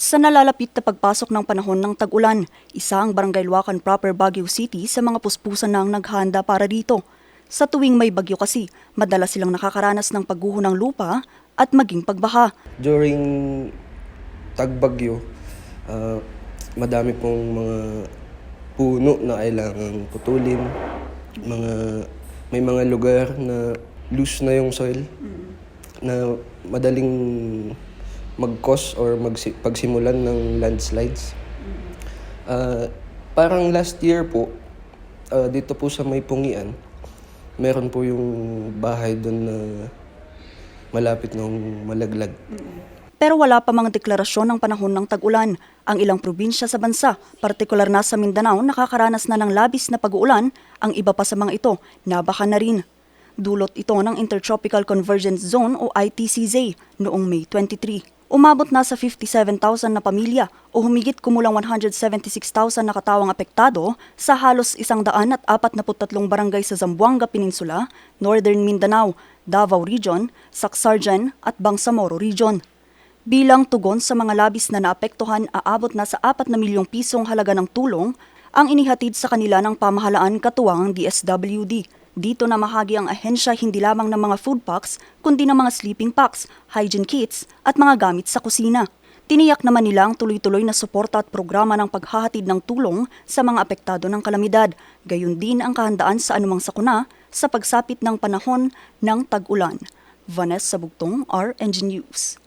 Sa nalalapit na pagpasok ng panahon ng tag-ulan, isa ang Barangay Luacan Proper Baguio City sa mga puspusan na ang naghahanda para dito. Sa tuwing may bagyo kasi, madalas silang nakakaranas ng pagguho ng lupa at maging pagbaha. During tagbagyo, ah, madami pong mga puno na kailangan putulin. Mga, may mga lugar na loose na yung soil na madaling mag-cause or magsi- pagsimulan ng landslides. Ah, parang last year po, ah, dito po sa may pungian, meron po yung bahay doon na malapit ng malaglag. Pero wala pa mga deklarasyon ng panahon ng tag-ulan. Ang ilang probinsya sa bansa, partikular na sa Mindanao, nakakaranas na ng labis na pag-uulan. Ang iba pa sa mga ito, nabaha na rin. Dulot ito ng Intertropical Convergence Zone o ITCZ noong May 23. Umabot na sa 57,000 na pamilya o humigit kumulang 176,000 na katawang apektado sa halos 143 barangay sa Zamboanga Peninsula, Northern Mindanao, Davao Region, Sacsarjan at Bangsamoro Region. Bilang tugon sa mga labis na naapektuhan, aabot na sa 4 na milyong pisong halaga ng tulong ang inihatid sa kanila ng pamahalaan katuwang ang DSWD. Dito na mahagi ang ahensya hindi lamang ng mga food packs, kundi ng mga sleeping packs, hygiene kits at mga gamit sa kusina. Tiniyak naman nila ang tuloy-tuloy na suporta at programa ng paghahatid ng tulong sa mga apektado ng kalamidad, gayon din ang kahandaan sa anumang sakuna sa pagsapit ng panahon ng tag-ulan. Vanessa Bugtong, RNG News.